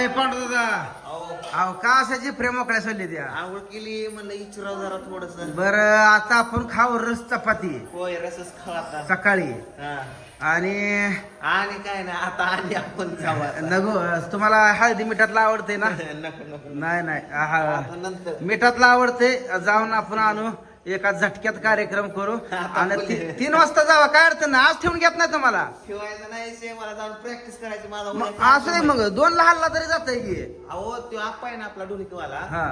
ए पांडुदा अहो. अहो का असायची सोडली त्या? आंघोळ केली म्हणलं इचराव जरा थोडस. बर आता आपण खाऊ रस चपाती. होय रसच खावा आता सकाळी. हा. आणि आणि काय नाही आता आणि आपण जाऊ आता. नगो तुम्हाला हळदी मिठातला आवडते ना? नको नको नाही नाही. आता नंतर. मिठातला आवडते जाऊन आपण आणू. एका झटक्यात कार्यक्रम करू आणि. ती- तीन वाजता जावा. काय अडचण नाही. आज ठेवून घेत नाही तुम्हाला. ठेवायचं नाही से मला जाऊन प्रॅक्टिस करायची माझा मग उद्या असं नाही मग. दोन लहानला तरी जात की. अहो तो आप्पा आहे ना आपला डुलीकवाला हा.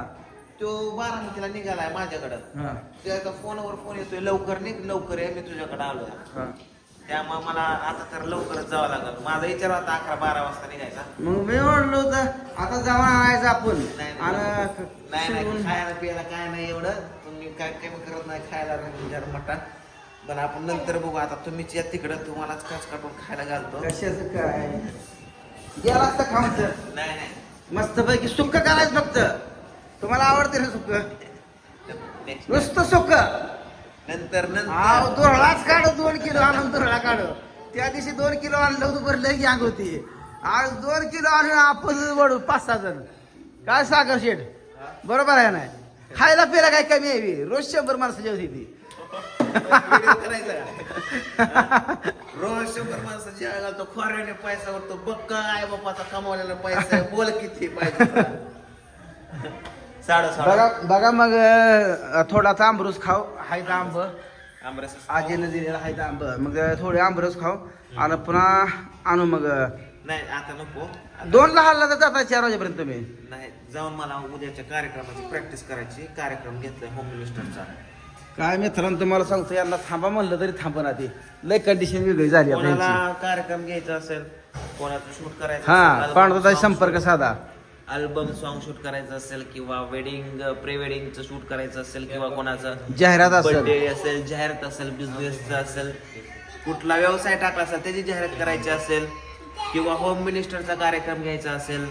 तो बारामतीला निघालाय माझ्याकडं. हा. त्याचा फोनवर फोन येतोय लवकर निघ लवकर ये मी तुझ्याकडे आलोय. हा. त्यामुळे मला आता तर लवकरच जावं लागेल. माझा विचार होता अकरा बारा वाजता निघायचा. मग मी म्हणलो होतं आता जाऊन आणायचं आपण. नाही आणि नाही नाही खायला पियाला काय नाही एवढं. काय कमी करत नाही खायला जर मटण. पण आपण नंतर बघू आता तुम्हीच या तिकडं तुम्हालाच काच काटून खायला घालतो. कशाचं काय? गेला असता खाऊन नाही नाही. मस्त पैकी सुक्क करायचं फक्त. तुम्हाला आवडते ना सुक्क? Next. नुसतं सुक्क. नंतर नंतर. दुरळाच काढ दोन किलो आणून दुरळा काढ. त्या दिवशी दोन किलो आणलं होतं बरं लई गँग होती. आज दोन किलो आणून आपण वडू पाच सहा जण. काय सागर शेठ? बरोबर आहे ना? खायला पिला काय कमी आहे बी. रोज शंभर माणसं जेवती ती Video करायचा का? रोज शंभर माणसं जेवायला घालतो खोऱ्याने पैसा उरतो. बघ काय बापाचा कमावलेला पैसा आहे, बोल किती पाहिजे साडा बघा साडा. बघा मग अं, थोडासा आंबरूस खाऊ. हायचा आंब. आमरस आजीनं दिलेला हायचा आंब. मग थोडे आंबरस खाऊ. आणि पुन्हा आणू मग नाही आता नको. दोन लहानला तर जाता चार वाजेपर्यंत तुम्ही. नाही जाऊन मला उद्याच्या कार्यक्रमाची प्रॅक्टिस करायची. कार्यक्रम घेतलाय होम मिनिस्टरचा काय मित्रांनो तुम्हाला सांगतो यांना थांबा म्हणलं तरी थांबा ना ती. लय कंडिशन वेगळी झाली कोणाला कार्यक्रम घ्यायचा असेल कोणाचं शूट करायचं हा पांडुता संपर्क साधा. अल्बम सॉन्ग शूट करायचं असेल किंवा वेडिंग प्री वेडिंगचं शूट करायचं असेल किंवा कोणाचं जाहिरात असेल. बर्थडे असेल जाहिरात असेल बिझनेसचं असेल कुठला व्यवसाय टाकला असेल त्याची जाहिरात करायची असेल. किंवा होम मिनिस्टरचा कार्यक्रम घ्यायचा असेल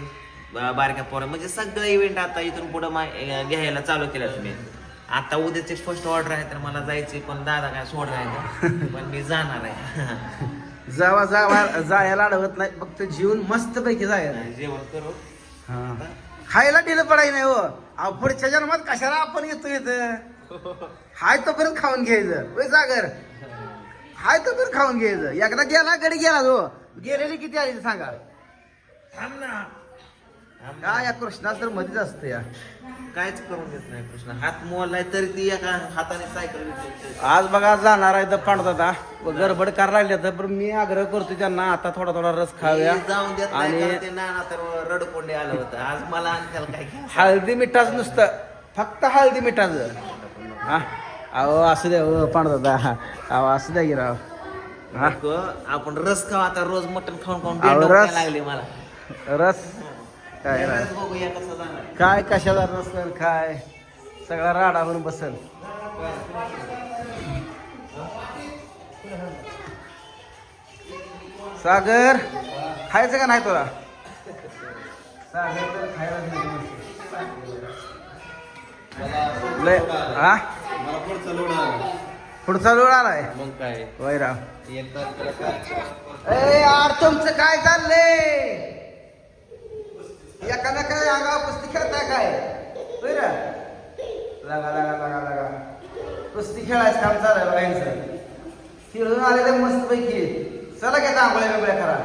बारक्या पोरं म्हणजे सगळं इव्हेंट आता इथून पुढे घ्यायला चालू केलं तुम्ही. आता उद्याची फर्स्ट ऑर्डर आहे तर मला जायची पण दादा काय सोडायचं पण मी जाणार आहे. जावा जावा जायला अडवत नाही. फक्त जीवन मस्त पैकी जायला जेवण करू. हा. खायला दिलं पडाय नाही हो. पुढच्या जन्मात कशाला आपण येतो इथं? हाय तोपर्यंत खाऊन घ्यायचं. सागर? हाय तोपर्यंत खाऊन घ्यायचं. एकदा गेला गडी गेला तो. गेलेली किती आली ते सांगा. थांब ना. थांब ना. काय या कृष्णा तर मध्येच असतं या. काहीच करून देत नाही कृष्ण. हात मोडलाय तरी ती एका हाताने सायकल. आज बघा जाणार आहे तर पांडता गडबड करायला लागल्या तर पण मी आग्रह करतो त्यांना आता थोडा थोडा रस खाऊया. मी जाऊन देत नाही आणि कारण ते नाना तर रडकोंडे आलं होतं. आज मला आणि त्याला काय? हळदी मिठाचं नुसतं. फक्त हळदी मिठाचं. हा. अहो असू द्या हो पांडता अहो असू द्या की राव हा नको, आपण रस खाऊ आता रोज मटण खाऊन खाऊन अहो, रस. लागले मला रस काय. रस बघूया कसं जाणार काय कशाला नसल काय सगळा राडा म्हणून बसल सागर खायचं का नाही तुला सागर तर खायला म्हणते. लय हा मला पुढचं लोड आलं. पुढचा लोळ आलाय. मग काय? वैराव ए यार तुमचं काय चाललंय? एखादा काय अंगावर कुस्ती खेळताय काय? होय रे? लागा लागा लागा लागा. कुस्ती खेळायचं काम चालू आहे बघायचं खेळून आले तर मस्त पैकी चला घेता आंघोळ्या वेगळ्या करा.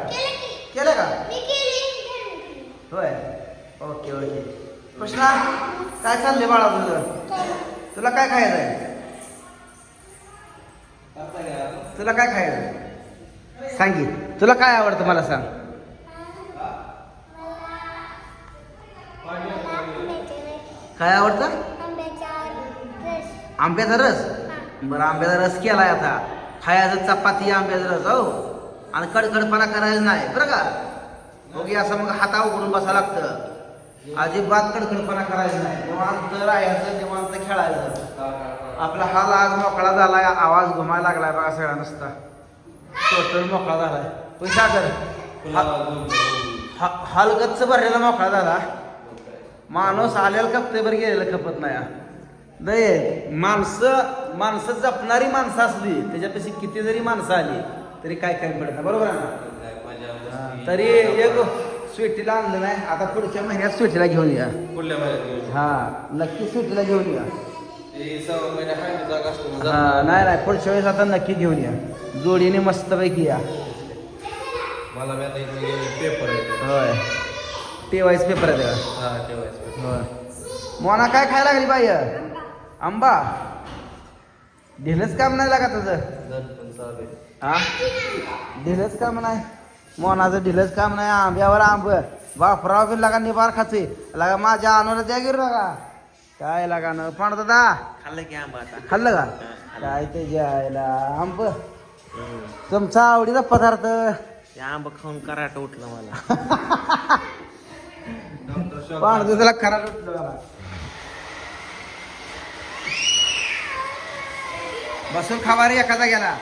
केलं का. होय. Okay okay. कृष्णा काय चाललंय बाळा तुझं? तुला काय खायचं आहे तुला काय खायचं? सांगी तुला काय आवडतं मला सांग. काय आवडतं? आंब्याचा रस. बरं आंब्याचा रस केलाय आता. खायचं चपाती आंब्याचा रस हो. आणि कडकडपणा करायचा नाही बरं का? ओके असं मग हाता उघडून बसा लागतं. अजिबात कडकडपणा करायचं नाही. निवांत राहायचं निवांत खेळायचं. आपला हाल आज मोकळा झालाय आवाज घुमायला लागलाय बघा सगळा नुसता. टोटल मोकळा झालाय. पैसा कर हलगतच भरलेला मोकळा झाला. माणूस आलेला खपते बरं गेलेलं खपत नाही हा. नाही माणसं माणसं जपणारी माणसं असली त्याच्यापेक्षा किती जरी माणसं आली तरी काय काय पडत नाही. बरोबर आहे ना? हा, तरी एक स्वीटीला आणलं नाही. आता पुढच्या महिन्यात स्वीटीला घेऊन या. पुढल्या महिन्यात हा नक्की स्वीटीला घेऊन या. हा नाही नाही पुढच्या वेळेस आता नक्की घेऊन या. जोडीने मस्तपैकी या. मला पेपर आहे होय. टेवायच पेपर आहे होय. मोना काय खायला लागली बाई? आंबा. ढिलच काम नाही लागा तुझं. हा? ढिलच काम नाही. मोनाचं ढिलच काम नाही आंब्यावर आंब. बापराव बी लागा निबार खाचे. लागा माझ्या अनुला द्या गिर लागा. काय लागा न? पण दादा? खाल्लं की आंबा आता. खाल्लं का. काय ते जायला आंब? तुमचा आवडीचा पदार्थ? ते आंबा खाऊन कराट उठलं मला. पण तुझ्याला खरा वाटलं मला. बसून खावा रे एखादा गेला.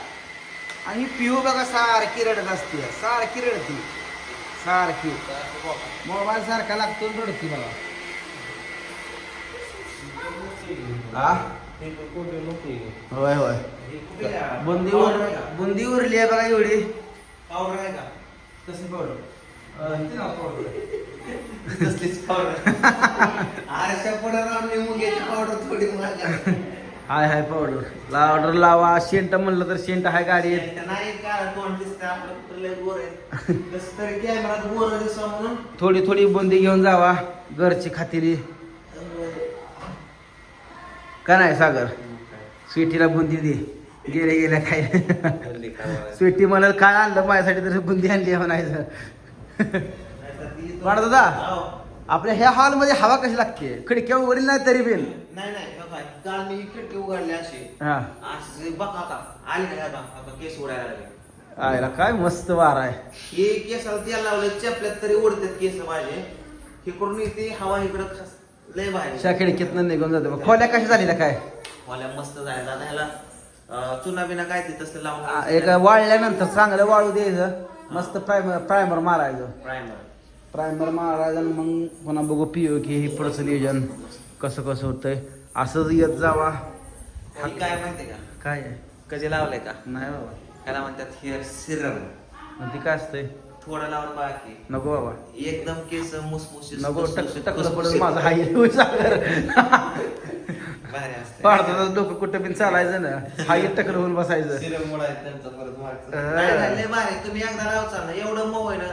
आणि पिऊ बघा सारखी रडत असते. सारखी रडती. सारखी. मोबाईल सारखा लागतो रडती बघा हा होय होय. बुंदी उर बुंदी उरली आहे बघा एवढी. पावडर आहे का? कशी पावडर. कसलीच पावडर. आरशा पडर आम्ही मुंग्याची पावडर थोडी हाय हाय पावडर. ऑर्डर लावा. शेंट म्हणलं तर शेंट हाय गाडीत. नाही का? तोंड दिसतंय. आपलं गोर आहे. तरी कॅमेरात गोर दिसवा म्हणून. थोडी थोडी बुंदी घेऊन जावा. घरची खातिरी. का नाही सागर? स्वीटीला बुंदी दे. गेले गेल्या काय? स्वीटी म्हणाल काय आणलं माझ्यासाठी तर बुंदी आणली म्हणायचं. वाढ दादा आपल्या ह्या हॉलमध्ये हवा कशी लागते? खिडक्या उघडली नाही तरी बिन नाही नाही हो काय काल मी खिडकी उघडली अशी. हा. अशी बघ आता आली नाही आता आता केस उडायला लागले. आयला काय मस्त वार आहे. हे केसाला तेल लावलं चपल्यात तरी उडतात केस माझे. इकडून येते हवा इकडं खस- लय त्या खिडकीतनं निघून जाते. मग खोल्या कशा झालेल्या काय? मला मस्त जायला दादा ह्याला अं, चुना बिना काय ते तसं आ, लावून एक वाळल्यानंतर चांगलं वाळू द्यायचं. मस्त प्रायमर प्रायमर मारायचं. प्रायमर. प्रायमर मारायचं आणि मग पुन्हा बघू पिओ की हे पुढचं नियोजन कसं कसं होतंय. असंच येत जावा. हे काय माहितीये का? काय? आहे? कधी लावलंय का? नाही बाबा. ह्याला म्हणतात हेअर सिरम मग ते काय असतंय? थोडं लावून बाकी नको बाबा एकदम केस मुसमुशीत नको टकलं पडून. माझं हाई सागर भारी असतंय. पाडतात डोकं कुठं बिन चालायचं ना हाई टकलं होऊन बसायचं तुम्ही एकदा लावचा ना एवढं मऊ आहे ना.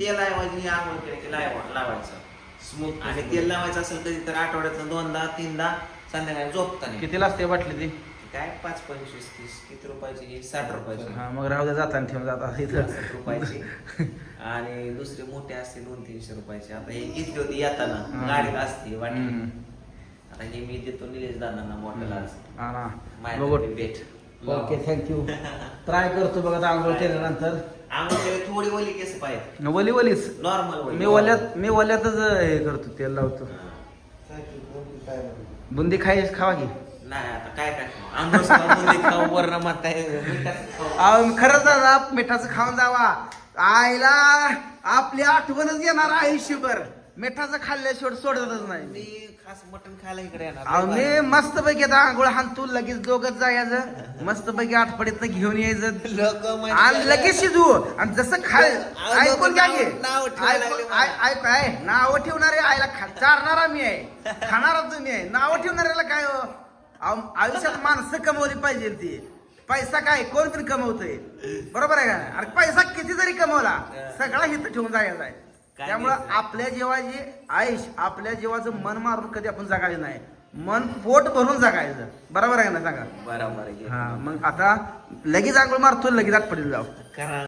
तेल लावायचं आंघोळ केलं की लावा- लावायचं स्मूथ आणि तेल लावायचं असेल कधी तर आठवड्यातनं दोनदा तीनदा संध्याकाळी झोपताना कितीला असते बाटली ती काय? पाच पंचवीस तीस किती रुपयाची? ही साठ रुपयाची. हा मग राहू द्या जाताना ठेवून जाता. इथं. साठ रुपयाची. आणि दुसरी मोठी असते दोन तीनशे रुपयाची. आता ही घेतली होती येताना. हा. गाडीत असते वाटली. आता ही मी देतो निलेश दादांना मोठ्याला. हा माझ्या भेट. ओके थँक्यू ट्राय करतो बघा आंघोळ केल्यानंतर. आंघोळ केली थोडी ओली केस पाहिजे. वली वलीच. नॉर्मल मी वल्यात मी वल्यातच हे करतो तेल लावतो. बुंदी खाय खावा की. नाही आता काय काय खाऊ? आंबरस खाऊ, बुंदी खाऊ वरण म्हणताय मिठाचं खाऊ. अहो, खरंच दादा मिठाचं खाऊन जावा. आईला आपली आठवणच येणार आयुष्यभर. मिठाचं खाल्ल्याशिवाय सोडतच नाही. मी खास मटण खायला इकडे अहो मी मस्त पैकी आता आंघोळ हाणतो लगेच दोघच जायचं. मस्त पैकी आठवडीत घेऊन यायचं. लोक आणि लगेच शिजू. आणि जसं खाय अहो, ऐकून घ्या की. नाव- नाव ठेवायला लागले ऐकून- मला. ऐ- ऐक आहे नाव ठेवणारे आईला खा- चारणारा मी आहे. खाणारा तुम्ही आहे. नाव ठेवणाऱ्याला काय हो? आयुष्यात माणसं कमवली पाहिजे ती. पैसा काय कोण पण कमवतोय. बरोबर आहे का? आणि पैसा किती जरी कमवला सगळा हित ठेवून जायचा आहे. त्यामुळं? आपल्या जीवाची आयुष आपल्या जीवाचं मन मारून कधी आपण जगायचं नाही. मन पोट भरून जगायचं. बरोबर आहे ना सांगा? बरोबर आहे. हा मग आता लगेच आंघोळ मारतो लगेच आत पडेल जाऊ